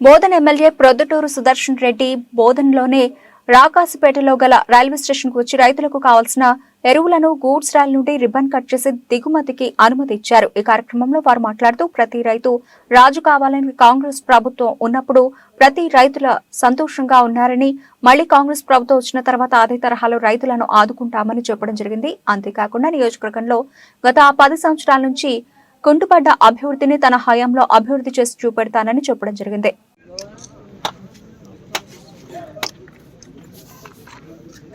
Bodhan MLA Proddutur Sudarshan Reddy బోధన్లోనే రాకాసిపేటలో గల రైల్వే స్టేషన్కు వచ్చి రైతులకు కావాల్సిన ఎరువులను గూడ్స్ రైల్ నుండి రిబ్బన్ కట్ చేసి దిగుమతికి అనుమతి ఇచ్చారు. ఈ కార్యక్రమంలో వారు మాట్లాడుతూ ప్రతి రైతు రాజు కావాలని కాంగ్రెస్ ప్రభుత్వం ఉన్నప్పుడు ప్రతి రైతుల సంతోషంగా ఉన్నారని మళ్ళీ కాంగ్రెస్ ప్రభుత్వం వచ్చిన తర్వాత అదే తరహాలో రైతులను ఆదుకుంటామని చెప్పడం జరిగింది. అంతేకాకుండా నియోజకవర్గంలో గత పది సంవత్సరాల నుంచి కుంటుపడ్డ అభివృద్ధిని తన హయాంలో అభివృద్ధి చేసి చూపెడతానని చెప్పడం జరిగింది.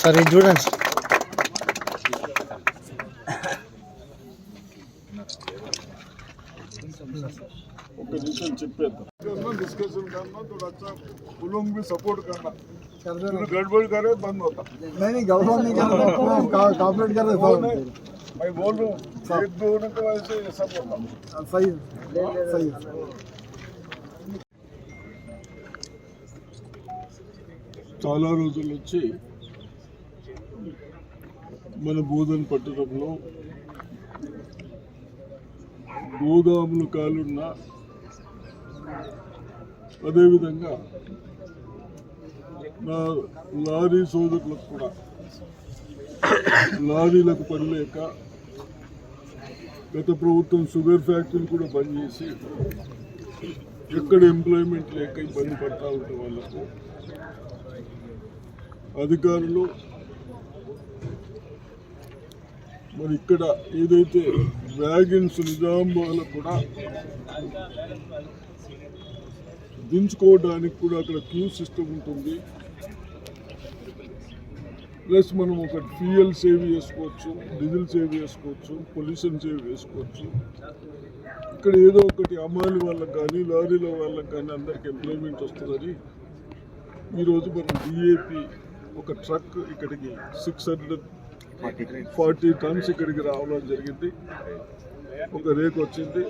సార్ ఇది చూడండి సార్. ఒక నిమిషం చెప్పేద్దాం करना डिस्कशन करना थोड़ा अच्छा वो लोग भी सपोर्ट करना फिर गड़बड़ करे बंद होता नहीं नहीं गड़बड़ नहीं कर रहे पूरा का- कॉपरेट कर रहे वो सब नहीं, मैं बोल रहा हूँ एक दो होने के वजह से ऐसा बोल रहा हूँ सही है सही है చాలా రోజుల నుంచి మన బోధన పట్టణంలో గోదాములు కాలున్న అదేవిధంగా నా లారీ సోదరులకు కూడా లారీలకు పని లేక గత ప్రభుత్వం షుగర్ ఫ్యాక్టరీలు కూడా బంద్ చేసి ఎక్కడ ఎంప్లాయ్మెంట్ లేక ఇబ్బంది పడతా ఉంటే వాళ్ళకు అధికారులు మరి ఇక్కడ ఏదైతే వ్యాగన్స్ నిజామాబాద్లో కూడా దించుకోవడానికి కూడా అక్కడ క్యూ సిస్టమ్ ఉంటుంది. ప్లస్ మనం ఒక ఫ్యూయల్ సేవ్ చేసుకోవచ్చు డీజిల్ సేవ్ చేసుకోవచ్చు పొల్యూషన్ సేవ్ చేసుకోవచ్చు. ఇక్కడ ఏదో ఒకటి అమ్మాయిల వాళ్ళకి కానీ లారీల వాళ్ళకి కానీ అందరికి ఎంప్లాయ్మెంట్ వస్తుందని ఈరోజు మనం డిఏపి ఒక ట్రక్ ఇక్కడికి సిక్స్ హండ్రెడ్ ఫార్టీ టన్స్ ఇక్కడికి రావడం జరిగింది. ఒక రేక్ వచ్చింది.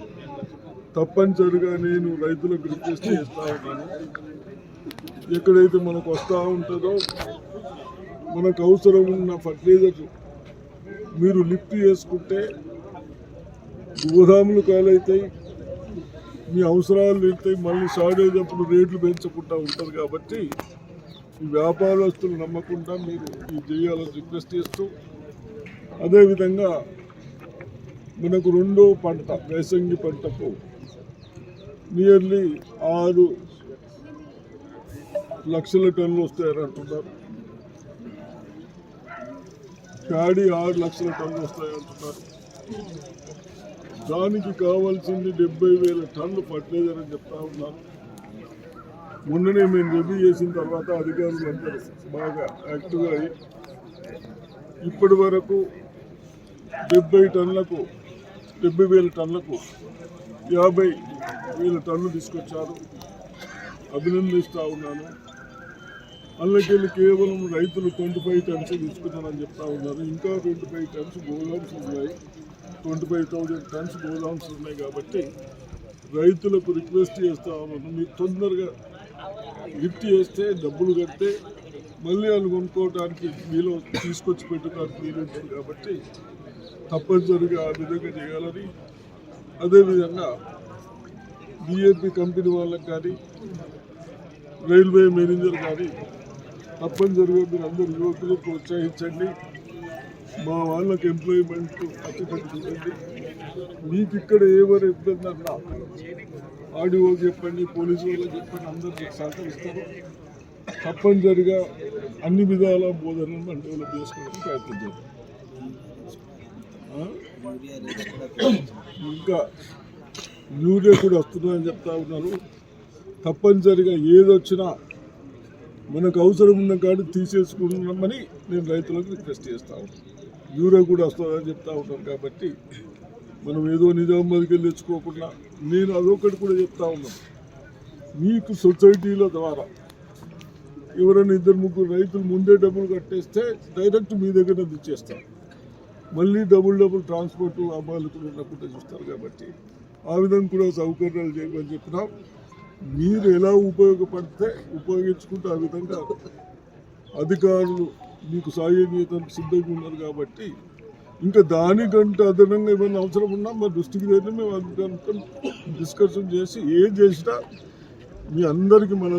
తప్పనిసరిగా నేను రైతులకు రిక్వెస్ట్ చేస్తూ ఉన్నాను. ఎక్కడైతే మనకు వస్తూ ఉంటుందో మనకు అవసరం ఉన్న ఫర్టిలైజర్ మీరు లిఫ్ట్ చేసుకుంటే గోదాములు కాలవుతాయి మీ అవసరాలు తీరుతాయి మళ్ళీ షార్టేజ్ అప్పుడు రేట్లు పెంచకుండా ఉంటుంది కాబట్టి ఈ వ్యాపారస్తులు నమ్మకుండా మీరు ఇది చేయాలని రిక్వెస్ట్ చేస్తూ అదేవిధంగా మనకు రెండో పంట వేసంగి పంటకు నియర్లీ ఆరు లక్షల టన్నులు వస్తాయని అంటున్నారు. ప్యాడీ ఆరు లక్షల టన్నులు వస్తాయంటున్నారు దానికి కావాల్సింది డెబ్బై వేల టన్నులు ఫర్టిలైజర్ చెప్తా ఉన్నారు. మొన్ననే మేము రివ్యూ చేసిన తర్వాత అధికారులు అందరూ బాగా యాక్టివ్గా అయ్యి ఇప్పటి వరకు డెబ్బై టన్నులకు డెబ్బై వేల టన్నులకు యాభై వేల టన్నులు తీసుకొచ్చారు. అభినందిస్తూ ఉన్నాను. అందులోకెళ్ళి కేవలం రైతులు ట్వంటీ ఫైవ్ టన్స్ తీసుకున్నారని చెప్తా ఉన్నారు. ఇంకా ట్వంటీ ఫైవ్ టన్స్ గోదామ్స్ ఉన్నాయి. Twenty five thousand tons godowns ఉన్నాయి కాబట్టి రైతులకు రిక్వెస్ట్ చేస్తా ఉన్నాను. మీరు తొందరగా లిఫ్ట్ చేస్తే డబ్బులు కడితే మళ్ళీ వాళ్ళు కొనుక్కోవడానికి మీలో తీసుకొచ్చి పెట్టుకోవడానికి వీలు కాబట్టి తప్పనిసరిగా ఆ విధంగా చేయాలని అదేవిధంగా డిఏపి కంపెనీ వాళ్ళకి కానీ రైల్వే మేనేజర్ కానీ తప్పనిసరిగా మీరు అందరు యువకులు ప్రోత్సహించండి. మా వాళ్ళకి ఎంప్లాయ్మెంట్ అతిపెట్టి చూడండి. మీకు ఇక్కడ ఎవరు ఇబ్బంది అన్నా ఆడియో చెప్పండి పోలీసు వాళ్ళకి చెప్పండి అందరికీ సహకరిస్తారు. తప్పనిసరిగా అన్ని విధాల బోధనను మనం డెవలప్ చేసుకోవడానికి ప్రయత్నం చేద్దాం. ఇంకా యూరియా కూడా వస్తుందని చెప్తా ఉన్నారు. తప్పనిసరిగా ఏదొచ్చినా మనకు అవసరం ఉన్న కాడు తీసేసుకున్నామని నేను రైతులకు రిక్వెస్ట్ చేస్తా ఉంటాను. యూరియా కూడా వస్తుందని చెప్తా ఉంటాం కాబట్టి మనం ఏదో నిజామాబాద్కి వెళ్ళి తెచ్చుకోకుండా నేను అదొకటి కూడా చెప్తా ఉన్నాను. మీకు సొసైటీల ద్వారా ఎవరైనా ఇద్దరు ముగ్గురు రైతులు ముందే డబ్బులు కట్టేస్తే డైరెక్ట్ మీ దగ్గర తెచ్చేస్తారు మళ్ళీ డబుల్ డబుల్ ట్రాన్స్పోర్ట్ అమ్మాయిలు ఉన్నప్పుడు చూస్తారు కాబట్టి ఆ విధంగా కూడా సౌకర్యాలు చేయమని చెప్పినాం. మీరు ఎలా ఉపయోగపడితే ఉపయోగించుకుంటే ఆ విధంగా అధికారులు మీకు సాయం చేయడానికి సిద్ధంగా ఉన్నారు కాబట్టి ఇంకా దానికంటే అదనంగా ఏమైనా అవసరం ఉన్నా మా దృష్టికి దగ్గర మేము అధికారులతో డిస్కషన్ చేసి ఏం చేసినా మీ అందరికీ మనం